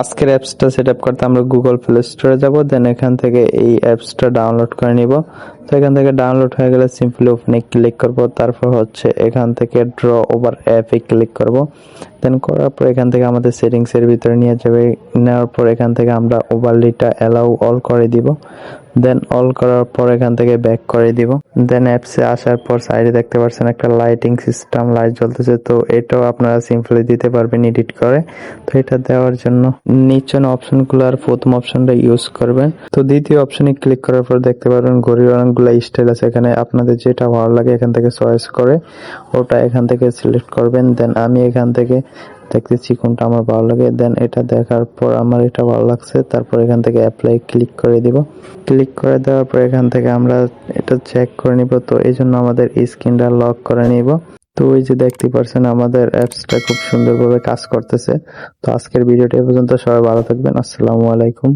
আজকের অ্যাপসটা set up করতে আমরা গুগল প্লে স্টোরে যাব দেন এখান থেকে এই অ্যাপসটা ডাউনলোড করে নিব। তো এখান থেকে ডাউনলোড হয়ে গেলে সিম্পলি ওপেনে ক্লিক করব, তারপর হচ্ছে এখান থেকে ড্র ওভার অ্যাপে ক্লিক করব। দেন করার পর এখান থেকে আমাদের সেটিংসের ভিতরে নিয়ে যাবে, নেওয়ার পর এখান থেকে আমরা ওভারলিটা অ্যালাউ অল করে দিব। দেন অল করার পর এখান থেকে ব্যাক করে দিব। দেন অ্যাপসে আসার পর সাইডে দেখতে পাচ্ছেন একটা লাইটিং সিস্টেম লাইট জ্বলতেছে। তো এটাও আপনারা সিম্পলি দিতে পারবেন এডিট করে। তো এটা দেওয়ার জন্য নিচের অপশনগুলো আর প্রথম অপশনটা ইউজ করবেন। তো দ্বিতীয় অপশনে ক্লিক করার পর দেখতে পারবেন ঘড়ির অনেকগুলো স্টাইল আছে। এখানে আপনাদের যেটা ভালো লাগে এখান থেকে চয়েস করে, ওটা এখান থেকে সিলেক্ট করবেন। দেন আমি এখান থেকে দেখতেছি কোনটা আমার ভালো লাগে। দেন এটা দেখার পর আমার এটা ভালো লাগছে। তারপর এখান থেকে অ্যাপ্লাই ক্লিক করে দিব। ক্লিক করে দেওয়ার পর এখান থেকে আমরা এটা চেক করে নিব। তো এই জন্য আমাদের স্ক্রিনটা লক করে নিব। তো ওই যে দেখতে পারছেন আমাদের অ্যাপসটা খুব সুন্দরভাবে কাজ করতেছে। তো আজকের ভিডিওটা এ পর্যন্ত সবাই ভালো থাকবেন। আসসালামু আলাইকুম।